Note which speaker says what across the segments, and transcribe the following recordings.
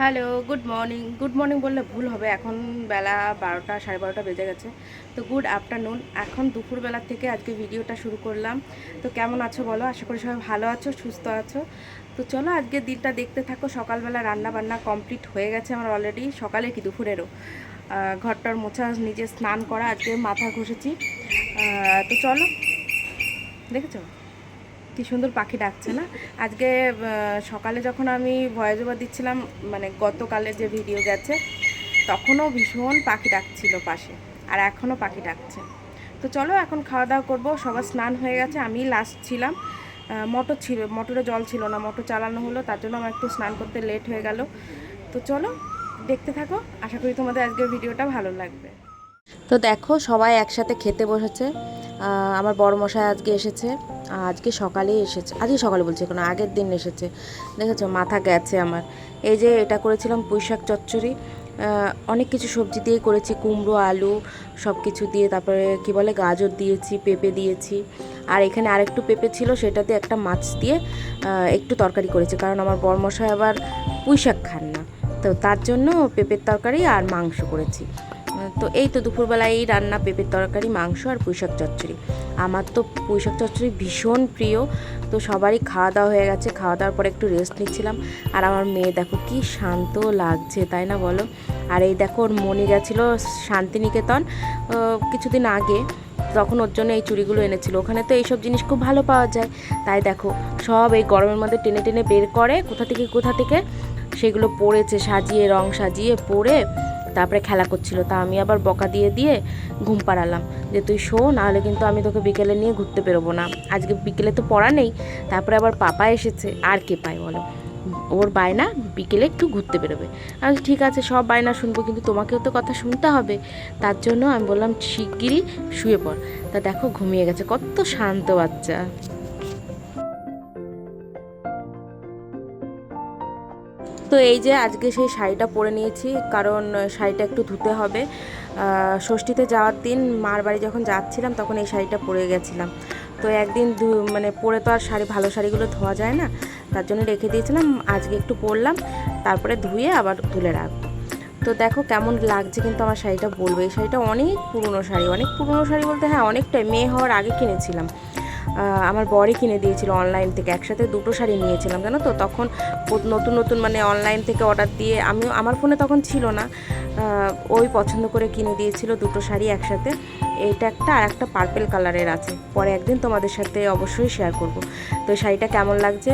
Speaker 1: Hello good morning good morning বললে ভুল হবে। এখন বেলা বারোটা, সাড়ে বারোটা বেজে গেছে। তো গুড আফটারনুন এখন দুপুরবেলা থেকে আজকে ভিডিওটা শুরু করলাম। তো কেমন আছো বলো? আশা করি সবাই ভালো আছো, সুস্থ আছো। তো চলো আজকে দিনটা দেখতে থাকো। সকালবেলা রান্না বান্না কমপ্লিট হয়ে গেছে আমার অলরেডি সকালে কি দুপুরেরও? ঘরটার মোছা নিজে স্নান করা, আজকে মাথা ঘষেছি। তো চলো। দেখেছ? কি সুন্দর পাখি ডাকছে না। আজকে সকালে যখন আমি ভয়েস ওভার দিচ্ছিলাম মানে গতকালে যে ভিডিও গেছে, তখনও ভীষণ পাখি ডাকছিল পাশে, আর এখনও পাখি ডাকছে। তো চলো এখন খাওয়া দাওয়া করব, সবার স্নান হয়ে গেছে, আমি লাস্ট ছিলাম। মোটর ছিল মোটরে জল ছিল না মোটর চালানো হলো, তার জন্য আমার একটু স্নান করতে লেট হয়ে গেল। তো চলো, দেখতে থাকো, আশা করি তোমাদের আজকের ভিডিওটা ভালো লাগবে। তো দেখো, সবাই একসাথে খেতে বসেছে। আমার বড় মশাই আজকে এসেছে। আজকে সকালেই এসেছে, আজকে সকালে বলছি কোনো আগের দিন এসেছে। দেখেছ, মাথা গেছে আমার। এই যে এটা করেছিলাম পুঁইশাক চচ্চড়ি অনেক কিছু সবজি দিয়ে করেছি, কুমড়ো, আলু সব কিছু দিয়ে, তারপরে কি বলে, গাজর দিয়েছি, পেঁপে দিয়েছি। আর এখানে আরেকটু পেঁপে ছিল সেটাতে একটা মাছ দিয়ে একটু তরকারি করেছি। কারণ আমার বরমশাই আবার পুঁইশাক খান না। তো তার জন্য পেঁপের তরকারি আর মাংস করেছি। তো এই তো দুপুরবেলা এই রান্না, পেঁপের তরকারি, মাংস আর পুঁইশাক চচ্চড়ি। আমার তো পুঁইশাক চচ্চড়ি ভীষণ প্রিয়। তো সবারই খাওয়া দাওয়া হয়ে গেছে। খাওয়া দাওয়ার পরে একটু রেস্ট নিচ্ছিলাম। আর আমার মেয়ে দেখো কি শান্ত লাগছে, তাই না বলো? আর এই দেখো ওর মনে গেছিল শান্তিনিকেতন কিছুদিন আগে। তখন ওর জন্য এই চুড়িগুলো এনেছিল। ওখানে তো এইসব জিনিস খুব ভালো পাওয়া যায়। তাই দেখো, সব এই গরমের মধ্যে টেনে টেনে বের করে, কোথা থেকে কোথা থেকে, সেগুলো পড়েছে সাজিয়ে, রং সাজিয়ে পরে তারপরে খেলা করছিল। তা আমি আবার বকা দিয়ে দিয়ে ঘুম পাড়ালাম। যে তুই শো, নাহলে কিন্তু আমি তোকে বিকেলে নিয়ে ঘুরতে বেরোবো না। আজকে বিকেলে তো পড়া নেই। তারপরে আবার পাপা এসেছে। আর কে পায় বলো? ওর বায়না বিকেলে একটু ঘুরতে বেরোবে। আমি ঠিক আছে, সব বায়না শুনব, কিন্তু তোমাকেও তো কথা শুনতে হবে। তার জন্য আমি বললাম, শিগগিরই শুয়ে পড়। তা দেখো, ঘুমিয়ে গেছে। কত শান্ত বাচ্চা। তো এই যে আজকে সেই শাড়িটা পরে নিয়েছি, কারণ শাড়িটা একটু ধুতে হবে। ষষ্ঠীতে যাওয়ার দিন মার বাড়ি যখন যাচ্ছিলাম, তখন এই শাড়িটা পরে গেছিলাম। তো একদিন মানে পরে তো আর শাড়ি, ভালো শাড়িগুলো ধোয়া যায় না। তার জন্য রেখে দিয়েছিলাম, আজকে একটু পরলাম, তারপরে ধুয়ে আবার তুলে রাখব। তো দেখো কেমন লাগছে কিন্তু আমার শাড়িটা বলব। এই শাড়িটা অনেক পুরনো শাড়ি, অনেক পুরনো শাড়ি বলতে হ্যাঁ অনেকটাই, মেয়ে হওয়ার আগে কিনেছিলাম। আমার বরে কিনে দিয়েছিল অনলাইন থেকে। একসাথে দুটো শাড়ি নিয়েছিলাম, জানো তো? তখন নতুন নতুন মানে অনলাইন থেকে অর্ডার দিয়ে, আমিও, আমার ফোনে তখন ছিল না। ওই পছন্দ করে কিনে দিয়েছিল দুটো শাড়ি একসাথে। এটা একটা আর একটা পার্পেল কালারের আছে। পরে একদিন তোমাদের সাথে অবশ্যই শেয়ার করব। তো শাড়িটা কেমন লাগছে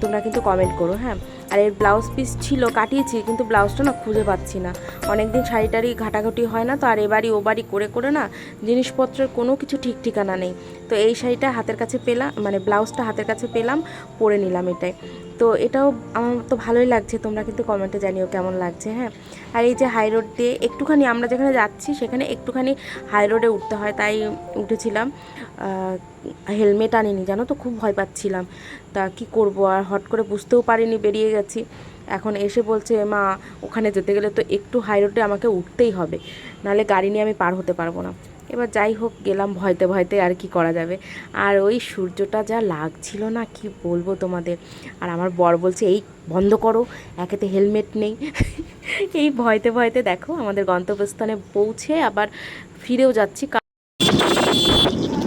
Speaker 1: তোমরা কিন্তু কমেন্ট করো হ্যাঁ? আর এর ব্লাউজ পিস ছিল, কাটিয়েছি, কিন্তু ব্লাউজটা না খুঁজে পাচ্ছি না। অনেকদিন শাড়িটারই ঘাটাঘাটি হয় না, তো আর এবারই ও বাড়ি করে করে না জিনিসপত্রের কোনো কিছু ঠিক ঠিকানা নেই। তো এই শাড়িটা হাতের কাছে পেলাম মানে ব্লাউজটা হাতের কাছে পেলাম, পরে নিলাম এটাই। তো এটাও আমার তো ভালোই লাগছে, তোমরা কিন্তু কমেন্টে জানিও কেমন লাগছে হ্যাঁ? আর এই যে হাই রোড দিয়ে একটুখানি আমরা যেখানে যাচ্ছি, সেখানে একটুখানি হাই রোডে উঠতে হয়, তাই উঠেছিলাম। হেলমেট আনিনি, জানো তো? খুব ভয় পাচ্ছিলাম। তা কি করব আর? হট করে বুঝতেও পারিনি, বেরিয়ে গেছি। এখন এসে বলছে, মা, ওখানে যেতে গেলে তো একটু হাই রোডে আমাকে উঠতেই হবে। নাহলে গাড়ি নিয়ে আমি পার হতে পারব না। এবার যাই হোক, গেলাম ভয়তে ভয়তে, আর কি করা যাবে? আর ওই সূর্যটা যা লাগছিল না, কি বলব তোমাদের? আর আমার বর বলছে, এই, বন্ধ করো, একেতে হেলমেট নেই। এই ভয়তে ভয়তে দেখো, আমাদের গন্তব্যস্থানে পৌঁছে আবার ফিরেও যাচ্ছি কা-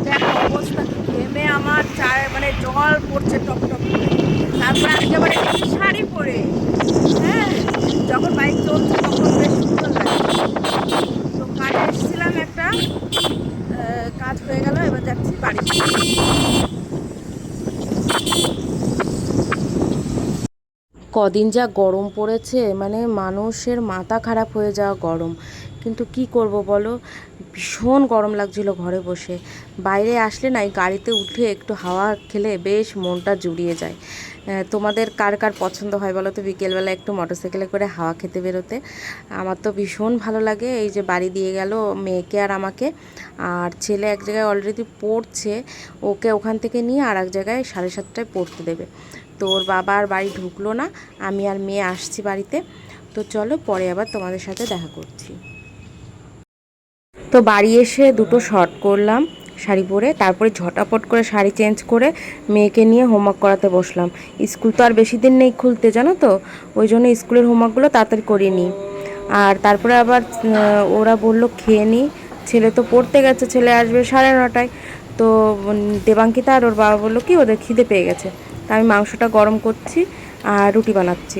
Speaker 1: দেখো অবস্থা ঘেমে আমার চার মানে জল পড়ছে টপ টপ করে তারপরে আজকে আবার একটু শাড়ি পরে হ্যাঁ যখন বাইক চলছে তখন বেশ সুন্দর লাগে তো কাজে এসেছিলাম একটা আহ, কাজ হয়ে গেল এবার যাচ্ছি বাড়ি কদিন যা গরম পড়েছে মানে মানুষের মাথা খারাপ হয়ে যাওয়া গরম। কিন্তু কি করব বলো? ভীষণ গরম লাগছিল ঘরে বসে। বাইরে আসলে না এই গাড়িতে উঠে একটু হাওয়া খেলে বেশ মনটা জুড়িয়ে যায়। তোমাদের কার কার পছন্দ হয় বলো তো? বিকেলবেলা একটু মোটরসাইকেলে করে হাওয়া খেতে বেরোতে। আমার তো ভীষণ ভালো লাগে, এই যে বাড়ি দিয়ে গেল মেয়েকে আর আমাকে। আর ছেলে এক জায়গায় অলরেডি পড়ছে, ওকে ওখান থেকে নিয়ে আর এক জায়গায় সাড়ে সাতটায় পড়তে দেবে। তো ওর বাবা আর বাড়ি ঢুকলো না, আমি আর মেয়ে আসছি বাড়িতে। তো চলো পরে আবার তোমাদের সাথে দেখা করছি। তো বাড়ি এসে দুটো শর্ট করলাম, শাড়ি পরে, তারপরে ঝটাপট করে শাড়ি চেঞ্জ করে মেয়েকে নিয়ে হোমওয়ার্ক করাতে বসলাম। স্কুল তো আর বেশি দিন নেই খুলতে, জানো তো? ওই জন্য স্কুলের হোমওয়ার্কগুলো তাড়াতাড়ি করিয়ে নিই। আর তারপরে আবার ওরা বলল, খেয়ে নিই ছেলে তো পড়তে গেছে, ছেলে আসবে সাড়ে নটায়। তো দেবাঙ্কিতা আর ওর বাবা বলল, কি ওদের খিদে পেয়ে গেছে? তা আমি মাংসটা গরম করছি আর রুটি বানাচ্ছি।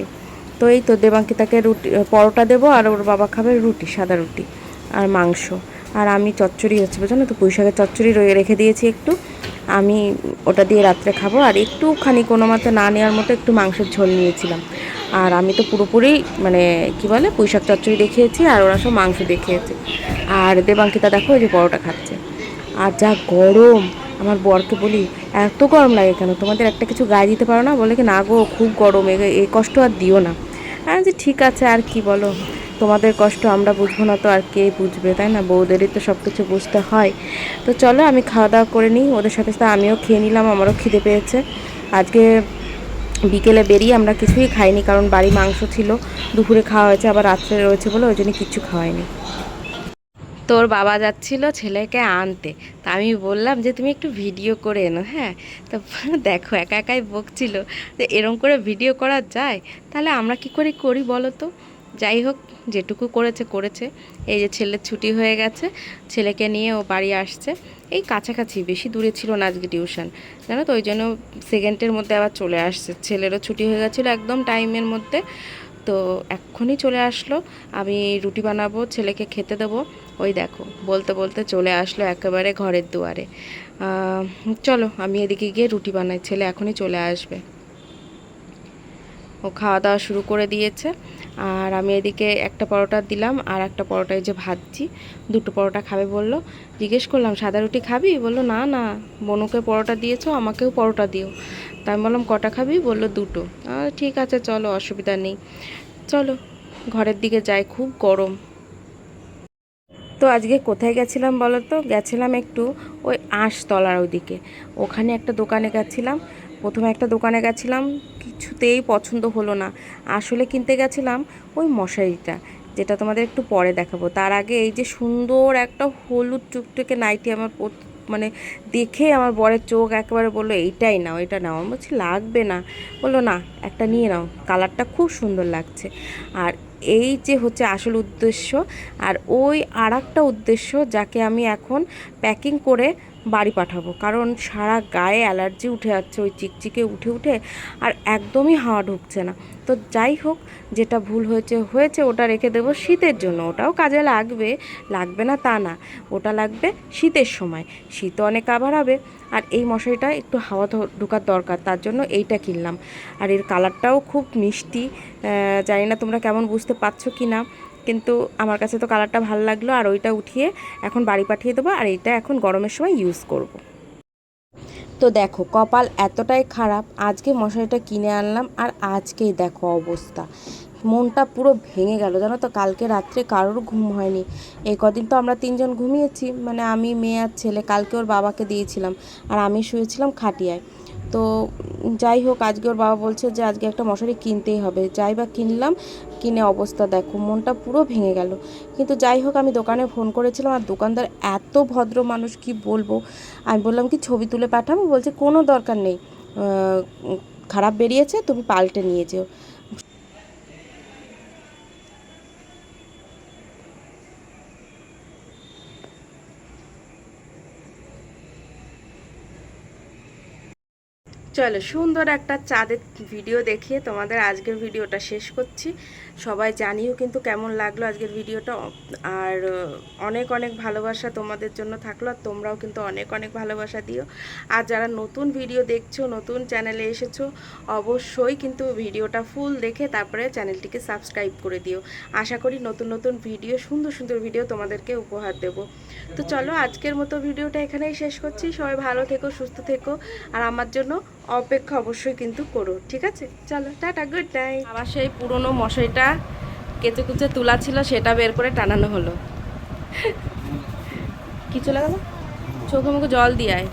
Speaker 1: তো এই তো দেবাঙ্কিতাকে রুটি, পরোটা দেবো আর ওর বাবা খাবে রুটি, সাদা রুটি আর মাংস। আর আমি চচ্চড়ি হচ্ছে, বুঝলো তো পুঁই শাকের চচ্চড়ি রেখে দিয়েছি একটু। আমি ওটা দিয়ে রাত্রে খাব। আর একটুখানি কোনো মতে না নেওয়ার মতো একটু মাংসের ঝোল নিয়েছিলাম। আর আমি তো পুরোপুরি মানে কি বলে পুঁই শাক চচ্চড়ি দেখিয়েছি আর ওরা সব মাংস দেখিয়েছে। আর দেবাঙ্কিতা দেখো ওই যে পরোটা খাচ্ছে। আর যা গরম! আমার বরকে বলি, এত গরম লাগে কেন? তোমাদের একটা কিছু গায়ে দিতে পারো না? বলে কি, না গো, খুব গরম, এ- কষ্ট আর দিও না। আমি যে ঠিক আছে, আর কি বলো? তোমাদের কষ্ট আমরা বুঝব না তো, আর কে বুঝবে, তাই না? বউদেরই তো সব কিছু বুঝতে হয়। তো চলো, আমি খাওয়া দাওয়া করে নিই, ওদের সাথে সাথে আমিও খেয়ে নিলাম, আমারও খিদে পেয়েছে। আজকে বিকেলে বেরিয়ে আমরা কিছুই খাইনি, কারণ বাড়ি মাংস ছিল, দুপুরে খাওয়া হয়েছে, আবার রাত্রে রয়েছে বলে ওই জন্য কিচ্ছু খাওয়াইনি। তোর বাবা যাচ্ছিল ছেলেকে আনতে। তা আমি বললাম যে, তুমি একটু ভিডিও করে এনো। হ্যাঁ? তো দেখো, একা একাই বকছিল। যে, এরম করে ভিডিও করা যায়? তাহলে আমরা কি করে করি বলো তো? যাই হোক, যেটুকু করেছে করেছে। এই যে, ছেলের ছুটি হয়ে গেছে। ছেলেকে নিয়ে ও বাড়ি আসছে। এই কাছাকাছি, বেশি দূরে ছিল না আজকে টিউশন। জানো তো, ওই জন্য সেকেন্ডের মধ্যে আবার চলে আসছে। ছেলেরও ছুটি হয়ে গেছিল একদম টাইমের মধ্যে। তো এক্ষুনি চলে আসলো। আমি রুটি বানাবো, ছেলেকে খেতে দেবো। ওই দেখো, বলতে বলতে চলে আসলো একেবারে ঘরের দুয়ারে। চলো, আমি এদিকে গিয়ে রুটি বানাই, ছেলে এখনই চলে আসবে। ও খাওয়া দাওয়া শুরু করে দিয়েছে। আর আমি এদিকে একটা পরোটা দিলাম, আর একটা পরোটা এই যে ভাজছি, দুটো পরোটা খাবে বলল। জিজ্ঞেস করলাম, সাদা রুটি খাবি? বলল, না না বনুকে পরোটা দিয়েছ, আমাকেও পরোটা দিও। তাই আমি বললাম, কটা খাবি? বলল, দুটো। ঠিক আছে, চলো, অসুবিধা নেই। চলো, ঘরের দিকে যাই, খুব গরম। তো আজকে কোথায় গেছিলাম বলো তো? গেছিলাম একটু ওই আঁশতলার ওইদিকে। ওখানে একটা দোকানে গেছিলাম। প্রথমে একটা দোকানে গেছিলাম, কিছুতেই পছন্দ হলো না। আসলে কিনতে গেছিলাম ওই মশারিটা, যেটা তোমাদের একটু পরে দেখাবো। তার আগে এই যে সুন্দর একটা হলুদ টুকটুকে নাইটি আমার মানে দেখে আমার বরের চোখ একেবারে বলল, এইটাই নাও, এটা নাও। আমি বলছি, লাগবে না। বলল, না, একটা নিয়ে নাও। কালারটা খুব সুন্দর লাগছে। আর এই যে হচ্ছে আসল উদ্দেশ্য, আর ওই আর উদ্দেশ্য যাকে আমি এখন প্যাকিং করে বাড়ি পাঠাবো। কারণ সারা গায়ে অ্যালার্জি উঠে যাচ্ছে, ওই চিকচিকে উঠে উঠে আর একদমই হাওয়া ঢুকছে না। তো যাই হোক, যেটা ভুল হয়েছে হয়েছে, ওটা রেখে দেবো শীতের জন্য। ওটাও কাজে লাগবে লাগবে না তা না। ওটা লাগবে শীতের সময়। শীত অনেক আবার হবে। আর এই মশারিটা একটু হাওয়া ঢোকার দরকার, তার জন্য এইটা কিনলাম। আর এর কালারটাও খুব মিষ্টি জানি না তোমরা কেমন বুঝতে পারছ কি না কিন্তু আমার কাছে তো কালারটা ভালো লাগল, আর ওইটা উঠিয়ে এখন বাড়ি পাঠিয়ে দেবো, আর এইটা এখন গরমের সময় ইউজ করব। তো দেখো, কপাল এতটাই খারাপ, আজকে মশারিটা কিনে আনলাম, আর আজকেই দেখো অবস্থা। মনটা পুরো ভেঙে গেল, জানো তো, কালকে রাত্রে কারোর ঘুম হয়নি। এই কদিন তো আমরা তিনজন ঘুমিয়েছি মানে আমি, মেয়ে আর ছেলে, কালকে ওর বাবাকে দিয়েছিলাম, আর আমি শুয়েছিলাম খাটিয়ায়। তো যাই হোক, আজকে ওর বাবা বলছে যে আজকে একটা মশারি কিনতেই হবে। যাই বা কিনলাম, কিনে অবস্থা দেখো, মনটা পুরো ভেঙে গেল। কিন্তু যাই হোক, আমি দোকানে ফোন করেছিলাম আর দোকানদার এত ভদ্র মানুষ, কি বলব? আমি বললাম কি, ছবি তুলে পাঠাবো? বলছে, কোনো দরকার নেই। খারাপ বেরিয়েছে, তুমি পাল্টে নিয়ে যেও। চলো সুন্দর একটা চাঁদের ভিডিও দেখিয়ে তোমাদের আজকের ভিডিওটা শেষ করছি। সবাই জানিও কিন্তু কেমন লাগল আজকের ভিডিওটা। আর অনেক অনেক ভালোবাসা তোমাদের জন্য থাকল আর তোমরাও কিন্তু অনেক অনেক ভালোবাসা দিও। আর যারা নতুন ভিডিও দেখছ, নতুন চ্যানেলে এসেছ, অবশ্যই কিন্তু ভিডিওটা ফুল দেখে তারপরে চ্যানেলটিকে সাবস্ক্রাইব করে দিও। আশা করি নতুন নতুন ভিডিও, সুন্দর সুন্দর ভিডিও তোমাদেরকে উপহার দেব। তো চলো আজকের মতো ভিডিওটা এখানেই শেষ করছি। সবাই ভালো থেকো, সুস্থ থেকো। আর আমার জন্য অপেক্ষা অবশ্যই কিন্তু করো ঠিক আছে? চলো টাটা গুড নাইট আবার সেই পুরনো মশারিটা কেচে কুচে তোলা ছিল সেটা বের করে টানানো হলো। কি চলে গেল? চোখে মুখে জল দিয়ে আয়।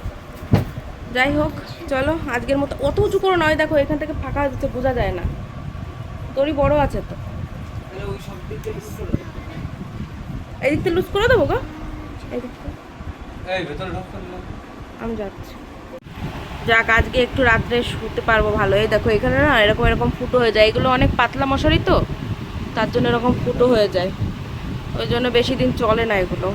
Speaker 1: যাই হোক চলো আজকের মতো অত উঁচু করে নয় দেখো এখান থেকে ফাঁকা দিচ্ছে বোঝা যায় না। তোরই বড় আছে তো। এই দিকটা লুজ করে দেবো গো? এই দিকটা
Speaker 2: না
Speaker 1: আমি যাচ্ছি। যাক, আজকে একটু রাত্রে শুতে পারব ভালো এই দেখো, এখানে না এরকম এরকম ফুটো হয়ে যায়। এগুলো অনেক পাতলা মশারি তো, তার জন্য এরকম ফুটো হয়ে যায়। ওই জন্য বেশি দিন চলে না এগুলো।